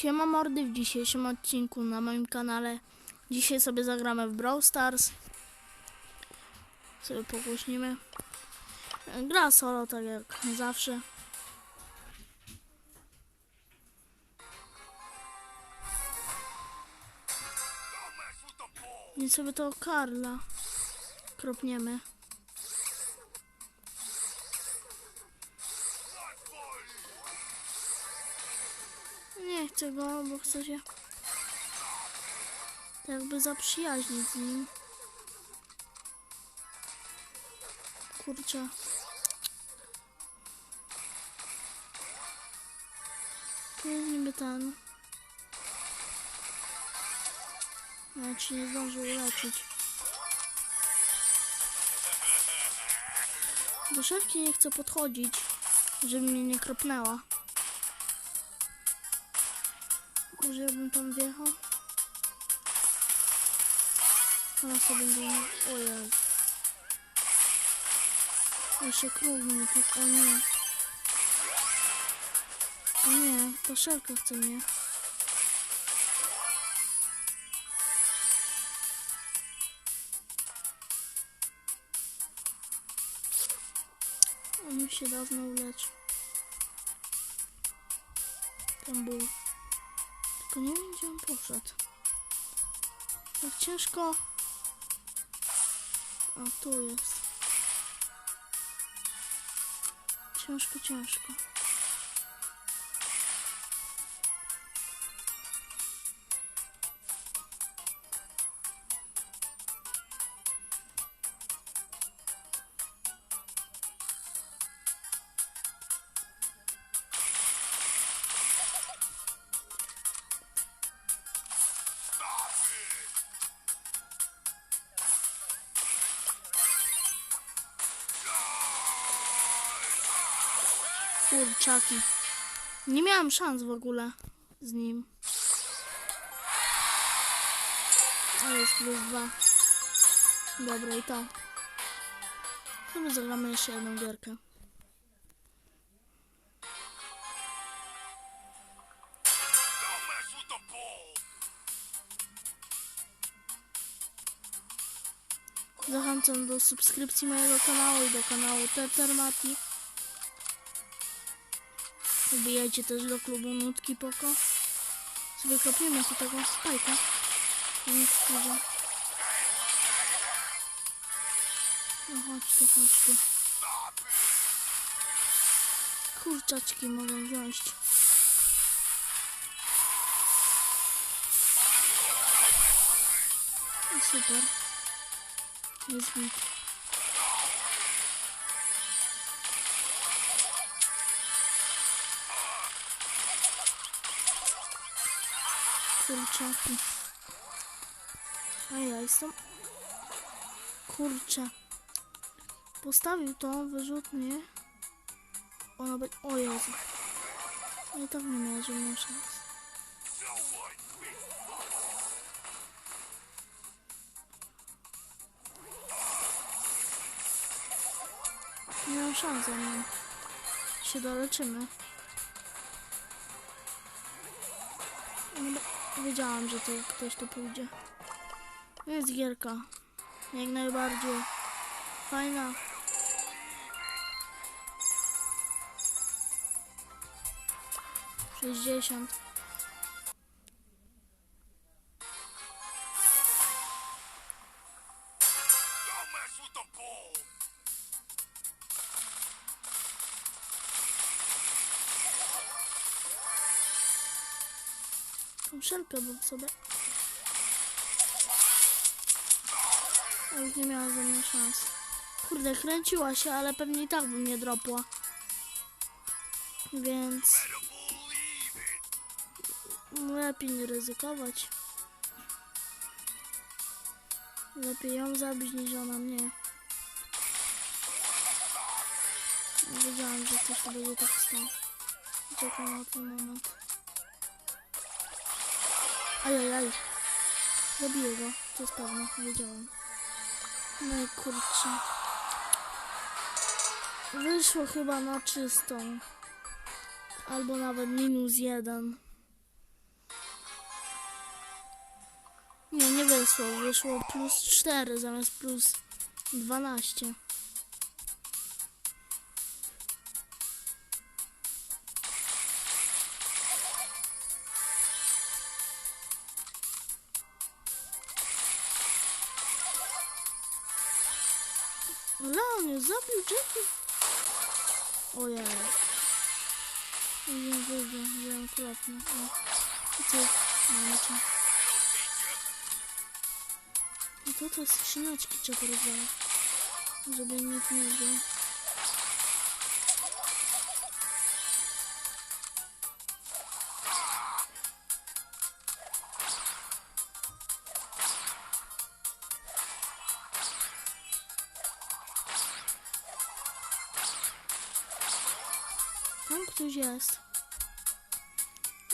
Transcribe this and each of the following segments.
Siema mordy w dzisiejszym odcinku na moim kanale. Dzisiaj sobie zagramy w Brawl Stars. Sobie pogłośnimy. Gra solo, tak jak zawsze. Więc sobie to Karla kropniemy. Nie chcę go, bo chcę się jakby zaprzyjaźnić z nim. Kurczę. Tu jest niby ten. Znaczy nie zdążył uleczyć. Do szefki nie chcę podchodzić, żeby mnie nie kropnęła. Może bym tam wjechał? Ona sobie go... O Jezu. Jeszcze król mnie tu... O nie. O nie, to szelka chce mnie. On się dawno uleczył. Ten ból. Tylko nie wiem, gdzie on poszedł. Jak ciężko. A tu jest. Ciężko, ciężko. Kurczaki. Nie miałam szans w ogóle z nim. Ale jest plus dwa. Dobra i to. Chyba zagramy jeszcze jedną gierkę. Zachęcam do subskrypcji mojego kanału i do kanału Tetermati. Wbijajcie też do klubu Nutki Poko. Sobie kopiemy tu taką spajkę. Nic dużo. No chodź tu, chodź tu. Kurczaczki mogą wziąć. I super. Jest git. Kurczaki. A ja jestem... Kurczę. Postawił to wyrzutnie. Ona by... O Jezu. Ja i tak nie miała żadnej szans. No. Nie mam szans za nim. Się doleczymy. Wiedziałam, że to ktoś tu pójdzie. Jest gierka. Jak najbardziej. Fajna. Sześćdziesiąt. Tą szelkę bym sobie. A już nie miała ze mną szans. Kurde, kręciła się, ale pewnie i tak bym nie dropła. Więc lepiej nie ryzykować. Lepiej ją zabić niż ona mnie. Nie wiedziałam, że coś tu będzie tak stało. Czekam na ten moment. Ajajaj. Zabiję go, to jest pewne, wiedziałem. No i kurczę. Wyszło chyba na czystą. Albo nawet minus jeden. Nie, nie wyszło. Wyszło plus 4 zamiast plus 12. Leon zabił Jackie. Ojej. Nie wyjdę, wziąłem klapnę. I tu mamy cię. I to skrzyneczki trzeba rozwalać. Żeby nikt nie wziął. Ktoś jest.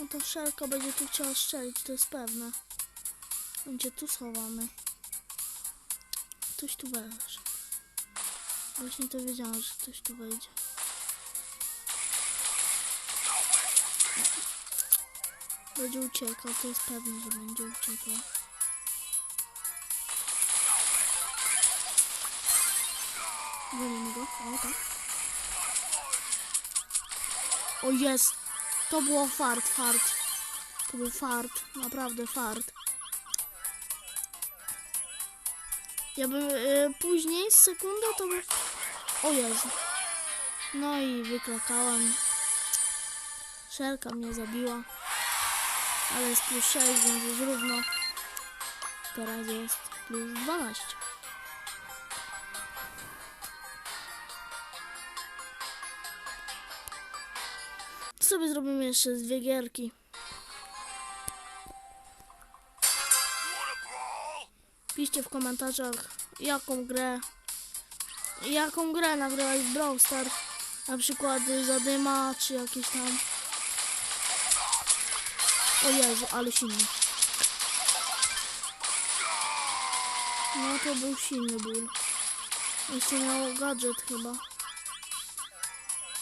No to wszelko będzie tu chciała strzelić, to jest pewne. Będzie tu schowany. Ktoś tu wejdzie. Właśnie to wiedziałam, że ktoś tu wejdzie. Będzie uciekał, to jest pewne, że będzie uciekał. Golimy go, o tak. O jest! To było fart, fart. To był fart, naprawdę fart. Ja bym y, później z sekundą to by... O Jezu. No i wykrakałem. Szelka mnie zabiła. Ale jest plus 6, więc jest równo. Teraz jest plus 12. Sobie zrobimy jeszcze dwie gierki. Piszcie w komentarzach, jaką grę, jaką grę nagrałeś w Brawl Stars. Na przykład Zadyma, czy jakieś tam. O Jezu, ale silny. No to był silny ból. Jeszcze miał gadżet chyba.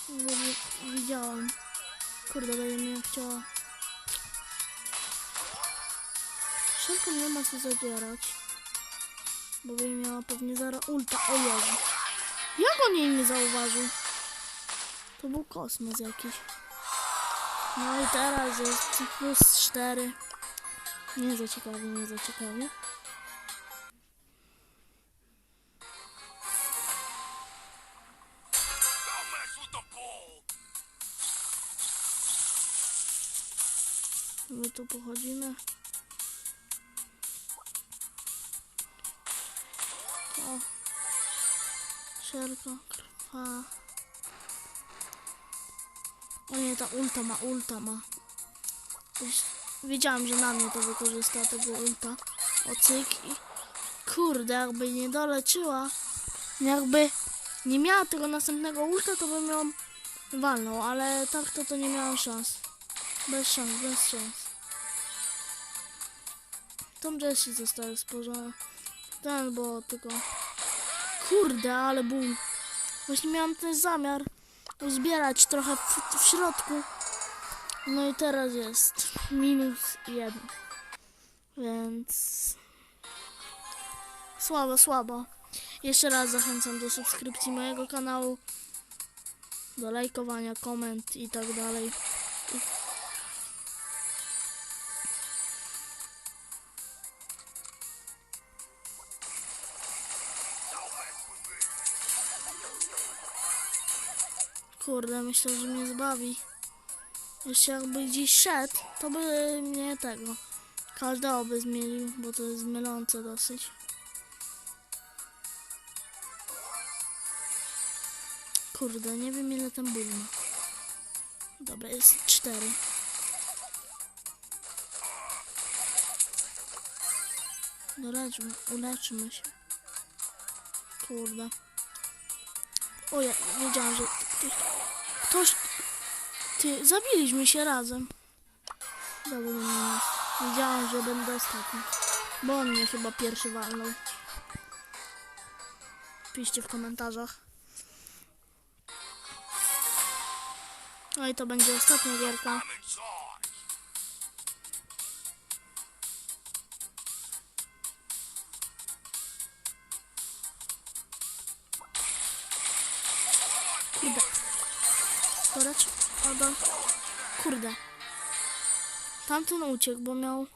Wi- Widziałem. Kurde, będzie mnie chciała. Szybko nie ma co zadzierać. Bo by miała pewnie zaraz ulta. O Jezu. Jak on jej nie zauważył? To był kosmos jakiś. No i teraz jest plus 4. Nie za ciekawie, nie za tu pochodzimy. O. Szerka krwa. O nie, ta ulta ma, ulta ma. Wiedziałam, że na mnie to wykorzysta tego ulta. O cyk i... Kurde, jakby nie doleciła. Jakby nie miała tego następnego ulta, to bym ją walnął, ale tak to to nie miałam szans. Bez szans, bez szans. Tom Jessie zostaje spożona. Ten, bo tylko... Kurde, ale ból. Właśnie miałam ten zamiar uzbierać trochę w, w środku. No i teraz jest minus jeden. Więc... Słabo, słabo. Jeszcze raz zachęcam do subskrypcji mojego kanału, do lajkowania, koment i tak dalej. Kurde, myślę, że mnie zbawi. Jeszcze jakby gdzieś szedł, to by mnie tego. Każdego by zmienił, bo to jest mylące dosyć. Kurde, nie wiem ile ten ból ma. Dobra, jest cztery. Doleczmy, uleczmy się. Kurde. O ja wiedziałam, że ktoś... ktoś ty, zabiliśmy się razem. Dobra. Wiedziałam, że będę ostatni. Bo on mnie chyba pierwszy walnął. Piszcie w komentarzach. No i to będzie ostatnia gierka. Do... Kurde. Tamten uciekł, bo miał...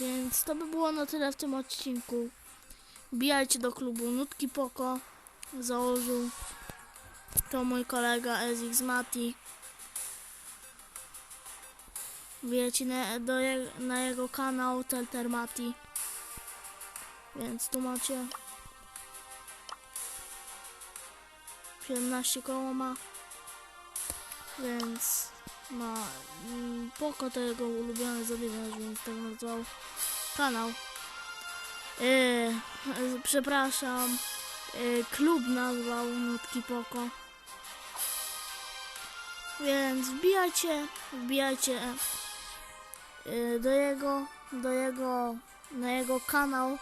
Więc to by było na tyle w tym odcinku. Wbijajcie do klubu Nutki Poko. Założył to mój kolega Ezix Mati. Wbijajcie na, do na jego kanał Telter Mati. Więc tu macie 17 koło ma. Więc ma mm, Poko to jego ulubiony zadymiarz, więc tak nazwał kanał. Yy, przepraszam, yy, klub nazwał Nutki Poko. Więc wbijajcie, wbijajcie yy, do jego, do jego, na jego kanał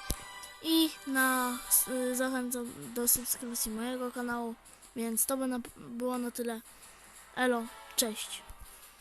i na, yy, zachęcam do subskrypcji mojego kanału. Więc to by na, było na tyle. Elo, cześć.